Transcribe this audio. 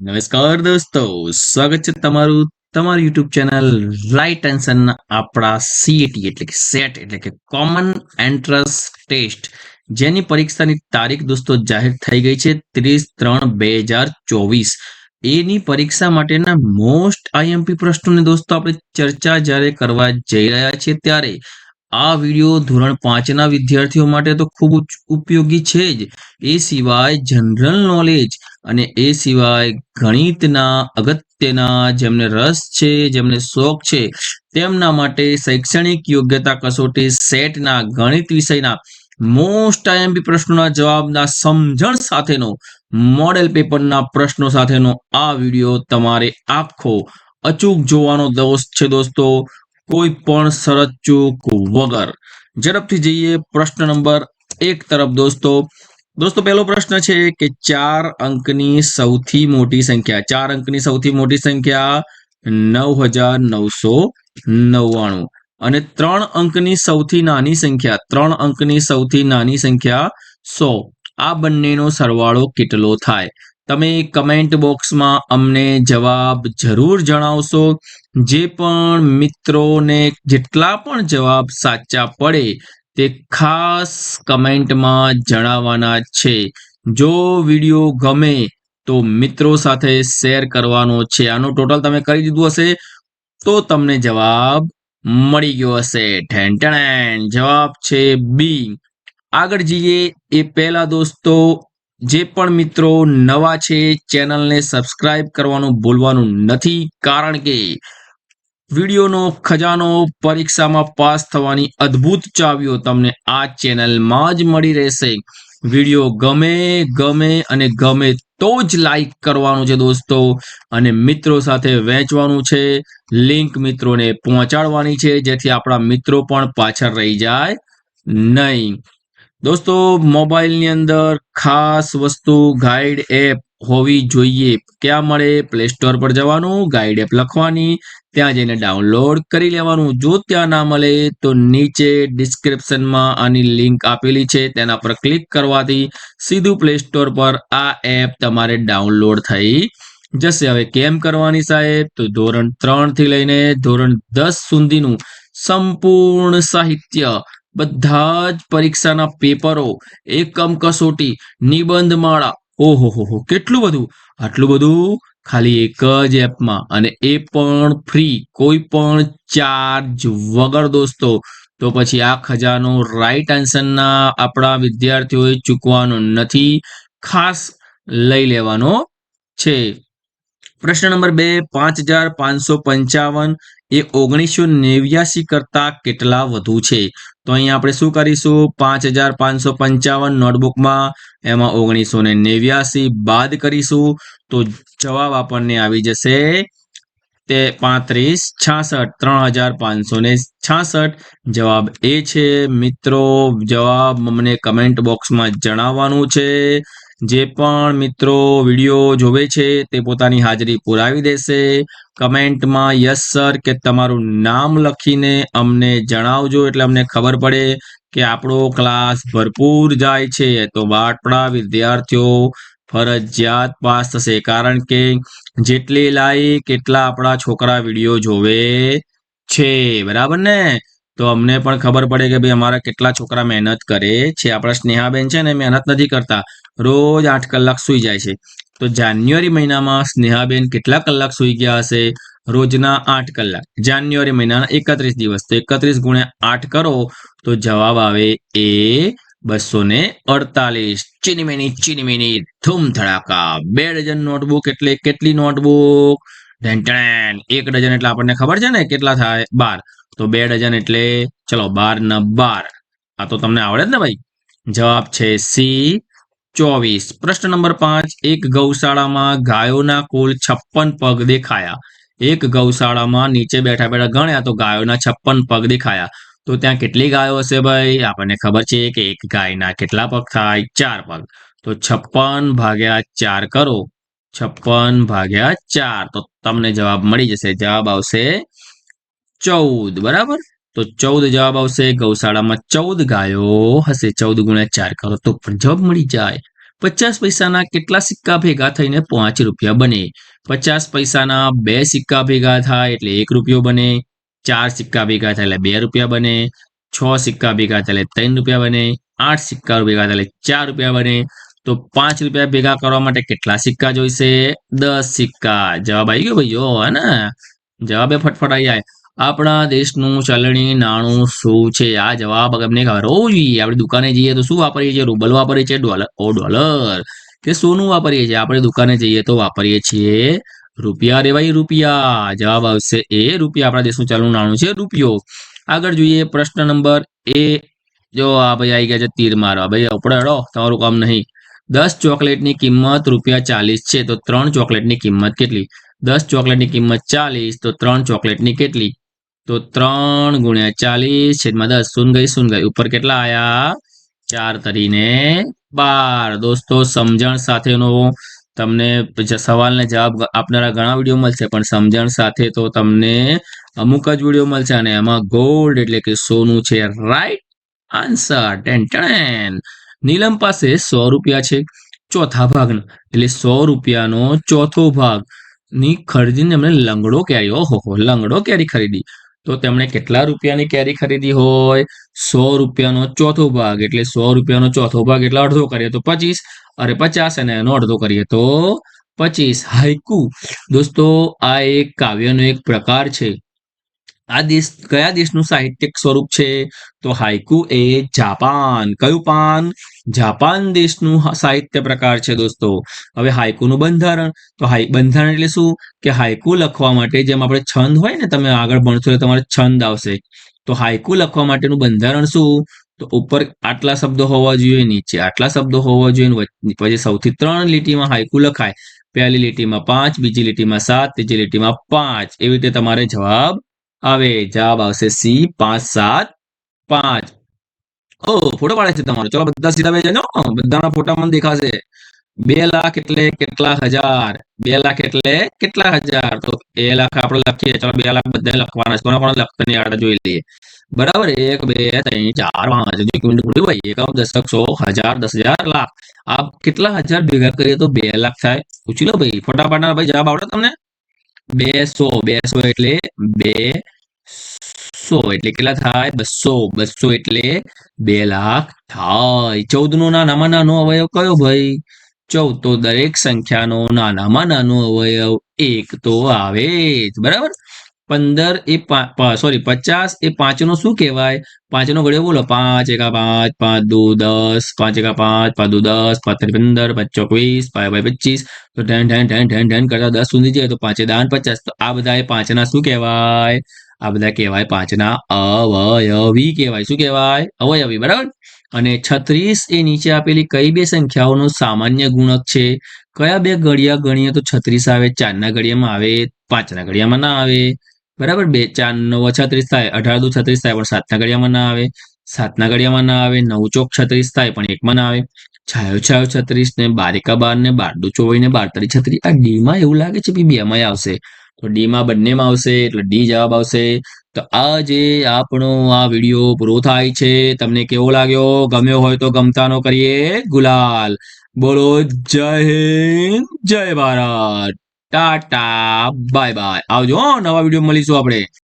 નમસ્કાર દોસ્તો, સ્વાગત છે તમારું તમારું યુટ્યુબ ચેનલ રાઈટ આન્સરના આપણા સીએટી એટલે કે સેટ એટલે કે કોમન એન્ટ્રન્સ ટેસ્ટ જેની પરીક્ષાની તારીખ દોસ્તો જાહેર થઈ ગઈ છે ત્રીસ ત્રણ બે હજાર ચોવીસ. એની પરીક્ષા માટેના મોસ્ટ આઈએમપી પ્રશ્નોની દોસ્તો આપણે ચર્ચા જ્યારે કરવા જઈ રહ્યા છીએ ત્યારે આ વીડિયો ધોરણ પાંચના વિદ્યાર્થીઓ માટે તો ખૂબ ઉપયોગી છે જ. એ સિવાય જનરલ નોલેજ અને એ સિવાય ગણિતના, અગત્યના જેમને રસ છે, જેમને શોખ છે, તેમના માટે શૈક્ષણિક યોગ્યતા કસોટી સેટના ગણિત વિષયના મોસ્ટ આઈએમપી પ્રશ્નોના જવાબના સમજણ સાથેનો મોડેલ પેપરના પ્રશ્નો સાથેનો આ વીડિયો તમારે આખો અચૂક જોવાનો દોસ્ત છે દોસ્તો. કોઈ પણ શરત ચૂક વગર. ઝડપથી જઈએ પ્રશ્ન નંબર એક તરફ દોસ્તો. દોસ્તો, પહેલો પ્રશ્ન છે કે ચાર અંકની સૌથી મોટી સંખ્યા, ચાર અંકની સૌથી મોટી સંખ્યા નવ હજાર નવસો નવ્વાણું. અને ત્રણ અંકની સૌથી નાની સંખ્યા, ત્રણ અંકની સૌથી નાની સંખ્યા સો. આ બંનેનો સરવાળો કેટલો થાય? તમે કમેન્ટ બોક્સમાં અમને જવાબ જરૂર જણાવશો. જે પણ મિત્રોને જેટલા પણ જવાબ સાચા પડે તે ખાસ કમેન્ટમાં જણાવવાના છે. જો વીડિયો ગમે તો મિત્રો સાથે શેર કરવાનો છે. આનું ટોટલ તમે કરી દીધું હશે તો તમને જવાબ મળી ગયો હશે. ઠેન જવાબ છે બી. આગળ જઈએ એ પહેલા દોસ્તો જે પણ મિત્રો નવા છે, ચેનલને સબસ્ક્રાઇબ કરવાનું ભૂલવાનું નથી, કારણ કે વિડીયોનો ખજાનો પરીક્ષામાં પાસ થવાની અદ્ભુત ચાવીઓ તમને આ ચેનલમાં જ મળી રહેશે. વીડિયો ગમે ગમે અને ગમે તો જ લાઈક કરવાનું છે દોસ્તો. અને મિત્રો સાથે વહેંચવાનું છે, લિંક મિત્રોને પહોંચાડવાની છે, જેથી આપણા મિત્રો પણ પાછળ રહી જાય નહીં. દોસ્તો, મોબાઈલની અંદર ખાસ વસ્તુ ગાઈડ એપ હોવી જોઈએ. ક્યાં મળે? પ્લે સ્ટોર પર જવાનું ગાઈડ એપ લખવાની, ત્યાં જઈને ડાઉનલોડ કરી લેવાનું. જો ત્યાં ના મળે, તો નીચે ડિસ્ક્રિપ્શનમાં આની લિંક આપેલી છે. તેના પર ક્લિક કરવાથી સીધું પ્લે સ્ટોર પર આ એપ તમારે ડાઉનલોડ થઈ જશે. હવે કેમ કરવાની સાહેબ? તો ધોરણ ત્રણથી લઈને ધોરણ દસ સુધીનું સંપૂર્ણ સાહિત્ય બધા જ પરીક્ષાના પેપરો, એકમ કસોટી નિબંધ માળા ઓહો હો હો કેટલું બધું? આટલું બધું ખાલી એક જ એપમાં. અને એ પણ ફ્રી, કોઈ પણ ચાર્જ વગર દોસ્તો. તો પછી આ ખજાનો રાઈટ આન્સરના આપણા વિદ્યાર્થીઓએ ચૂકવાનો નથી, ખાસ લઈ લેવાનો છે. પ્રશ્ન નંબર બે, પાંચ હજાર પાંચસો પંચાવન એ ઓગણીસો નેવ્યાસી કરતા કેટલા વધુ છે? તો અહીંયા આપણે શું કરીશું? પાંચ હજાર પાંચસો પંચાવન નોટબુકમાં એમાં ઓગણીસો ને નેવ્યાસી બાદ કરીશું. તો જવાબ આપણને આવી જશે તે પાંત્રીસ છાસઠ ત્રણ હજાર પાંચસો ને છાસઠ. જવાબ એ છે. મિત્રો, જવાબ મને કમેન્ટ બોક્સમાં જણાવવાનું છે. જે પણ મિત્રો વીડિયો જોવે છે તે પોતાની હાજરી પુરાવી દેશે. કમેન્ટમાં યસ સર કે તમારું નામ લખીને અમને જણાવજો એટલે અમને ખબર પડે કે આપણો ક્લાસ ભરપૂર જાય છે. તો બાટપડા વિદ્યાર્થીઓ ફરજિયાત પાસ થશે. કારણ કે જેટલી લાઈક કેટલા આપણા છોકરા વીડિયો જોવે છે. બરાબર ને? તો અમને પણ ખબર પડે કે ભાઈ અમારા કેટલા છોકરા મહેનત કરે છે. આપણા સ્નેહાબેન છે ને મહેનત નથી કરતા. રોજ આઠ કલાક સુઈ જાય છે. તો જાન્યુઆરી મહિનામાં સ્નેહાબેન કેટલા કલાક સુઈ ગયા હશે? રોજના આઠ કલાક. જાન્યુઆરી મહિનાના એકત્રીસ દિવસ. તો એકત્રીસ ગુણ્યા આઠ કરો તો જવાબ આવે એ બસો ને અડતાલીસ. ચીનીમેની ચીનીમેની ધૂમ ધડાકા બે ડઝન નોટબુક એટલે કેટલી નોટબુક? એક ડઝન એટલે આપણને ખબર છે ને કેટલા થાય? બાર. તો બે ડઝન એટલે, ચલો, બાર ન બાર. આ તો તમને આવડે જ ને ભાઈ? જવાબ છે સી, ચોવીસ. પ્રશ્ન નંબર પાંચ, એક ગૌશાળામાં ગાયોના કુલ છપ્પન પગ દેખાયા. એક ગૌશાળામાં નીચે બેઠા બેઠા ગણ્યા તો ગાયોના છપ્પન પગ દેખાયા. તો ત્યાં કેટલી ગાયો હશે ભાઈ? આપણને ખબર છે કે એક ગાયના કેટલા પગ થાય? ચાર પગ. તો છપ્પન ભાગ્યા ચાર કરો. છપ્પન ભાગ્યા ચાર. તો તમને જવાબ મળી જશે. જવાબ આવશે ચૌદ બરાબર તો ચૌદ જવાબ આવશે ગૌશાળામાં ચૌદ ગાયો હશે ચૌદ ગુણ્યા ચાર કરો તો પણ જવાબ મળી જાય પચાસ પૈસાના કેટલા સિક્કા ભેગા થઈને પાંચ રૂપિયા બને પચાસ પૈસાના બે સિક્કા ભેગા થાય એટલે એક રૂપિયો બને ચાર સિક્કા ભેગા થાય એટલે બે રૂપિયા બને છ સિક્કા ભેગા થાય એટલે ત્રણ રૂપિયા બને આઠ સિક્કા ભેગા થાય એટલે ચાર રૂપિયા બને તો પાંચ રૂપિયા ભેગા કરવા માટે કેટલા સિક્કા જોઈશે દસ સિક્કા જવાબ આવી ગયો ભાઈઓ હે ને જવાબે ફટફટ આવી જાય આપણા દેશનું ચલણી નાણું શું છે? આ જવાબ અમને ખબર હોવું જોઈએ. આપણે દુકાને જઈએ તો શું વાપરીએ છીએ? રૂબલ વાપરીએ છીએ? ડોલર ઓ, ડોલર. કે સોનું વાપરીએ છીએ? આપણે દુકાને જઈએ તો વાપરીએ છીએ રૂપિયા. રે ભાઈ, રૂપિયા. જવાબ આવશે એ રૂપિયા. આપણા દેશનું ચલણું નાણું છે રૂપિયો. આગળ જોઈએ પ્રશ્ન નંબર એ. જો આ ભાઈ આવી ગયા છે તીર મારવા. ભાઈ આપણે તમારું કામ નહીં. દસ ચોકલેટની કિંમત રૂપિયા ચાલીસ છે. તો ત્રણ ચોકલેટની કિંમત કેટલી? દસ ચોકલેટની કિંમત ચાલીસ. તો ત્રણ ચોકલેટની કેટલી? તો ત્રણ ગુણ્યા ચાલીસ છેદમાં દસ શૂન ગઈ શૂન ગઈ ઉપર કેટલા આયા? ચાર તરીને બાર. દોસ્તો, સમજણ સાથેનો તમને સવાલ સવાલને જવાબ આપનારા ઘણા વીડિયો મળશે, પણ સમજણ સાથે તો તમને અમુક જ વીડિયો મળશે અને એમાં ગોલ્ડ એટલે કે સોનું છે. રાઈટ આન્સર ટેન નીલમ પાસે સો રૂપિયા છે. ચોથા ભાગના, એટલે સો રૂપિયાનો ચોથો ભાગ. ની ખરીદીને એમણે લંગડો કેરી ઓહો, લંગડો કેરી ખરીદી. તો તેમણે કેટલા રૂપિયાની કેરી ખરીદી હોય? સો રૂપિયાનો ચોથો ભાગ. એટલે સો રૂપિયાનો ચોથો ભાગ એટલે અડધો કરીએ તો પચીસ. અરે પચાસ અને એનો અડધો કરીએ તો પચીસ. હાઈકુ દોસ્તો, આ એક કાવ્યનો એક પ્રકાર છે. આ દેશ કયા દેશનું સાહિત્યિક સ્વરૂપ છે? તો હાઈકુ એ જાપાન કયું પાન? જાપાન દેશનું સાહિત્ય પ્રકાર છે દોસ્તો. હવે હાઈકુનું બંધારણ. તો હાઈ બંધારણ એટલે શું? કે હાઈકુ લખવા માટે જેમ આપણે છંદ હોય ને તમે આગળ ભણશો એટલે તમારે છંદ આવશે. તો હાઈકુ લખવા માટેનું બંધારણ શું? તો ઉપર આટલા શબ્દો હોવા જોઈએ, નીચે આટલા શબ્દો હોવા જોઈએ પછી સૌથી ત્રણ લીટીમાં હાઈકુ લખાય. પહેલી લીટીમાં પાંચ, બીજી લીટીમાં સાત, ત્રીજી લીટીમાં પાંચ. એવી રીતે તમારે જવાબ આવે જવાબ આવશે સી પાંચ સાત પાંચ ઓ ફોટો પાડે છે તમારો ચલો બધા સીધા બે જજો બધાના ફોટા મને દેખાશે બે લાખ એટલે કેટલા હજાર બે લાખ એટલે કેટલા હજાર તો બે લાખ આપણે લખીએ ચલો બે લાખ બધા લખવાના છે કોના કોના લખતા નહીં આવડે જોઈ લઈએ બરાબર એક બે ત્રણ ચાર પાંચ હજુ એક મિનિટ પૂરી ભાઈ એકમ દશક સો હજાર દસ હજાર લાખ આ કેટલા હજાર ભેગા કરીએ તો બે લાખ થાય પૂછી લો ભાઈ ફટાફટ ભાઈ જવાબ આવડે તમને બેસો બેસો એટલે બે સો એટલે કેટલા થાય? બસો બસો એટલે બે લાખ થાય. ચૌદ નો નાનામાં નાનો અવયવ કયો ભાઈ? ચૌદ તો દરેક સંખ્યાનો નાનામાં નાનો અવયવ એક તો આવે જ. બરાબર? પંદર એ સોરી પચાસ એ પાંચનો શું કહેવાય? પાંચનો ઘડિયો બોલો. પાંચ એકા પાંચ પાંચ દો દસ, પાંચ એકા પાંચ પાંચ દો દસ, પાંચ ત્રણ પંદર, પાંચ ચોવીસ, પાંચ બાય પચીસ. તો ઢેન ઢેન ઢેન ઢેન ઢેન કરતા દસ સુધી જાય તો પાંચે દાન પચાસ. તો આ બધા એ પાંચના શું કહેવાય? આ બધા કહેવાય પાંચના અવયવી કહેવાય. શું કહેવાય? અવયવી, બરાબર? અને છત્રીસ એ નીચે આપેલી કઈ બે સંખ્યાઓનો સામાન્ય ગુણક છે? કયા બે ઘડિયા ગણીએ તો છત્રીસ આવે? ચારના ઘડિયામાં આવે, પાંચના ઘડિયામાં ના આવે. બરાબર? બે, ચાર, નવ, છત્રીસ થાય, અઢાર દુ છત્રીસ થાય, પણ સાતના ઘડિયામાં ના આવે. સાતના ઘડિયામાં ના આવે, નવ ચોક છત્રીસ થાય, પણ એકમાં ના આવે. છાયો છાયો છત્રીસ ને બારીકા બાર ને બાર દુ ચોવીસ ને બાર તરી છત્રીસ. આ ડી માં એવું લાગે છે બે માં આવશે. તો ડી માં બંનેમાં આવશે, એટલે ડી જવાબ આવશે. તો આ જે આપણો આ વીડિયો પૂરો થાય છે. તમને કેવો લાગ્યો? ગમ્યો હોય તો ગમતાનો કરીએ ગુલાલ. બોલો, જય હિન્દ, જય ભારત. Tata bye bye. આવજો નવા વીડિયો મળીશું આપણે.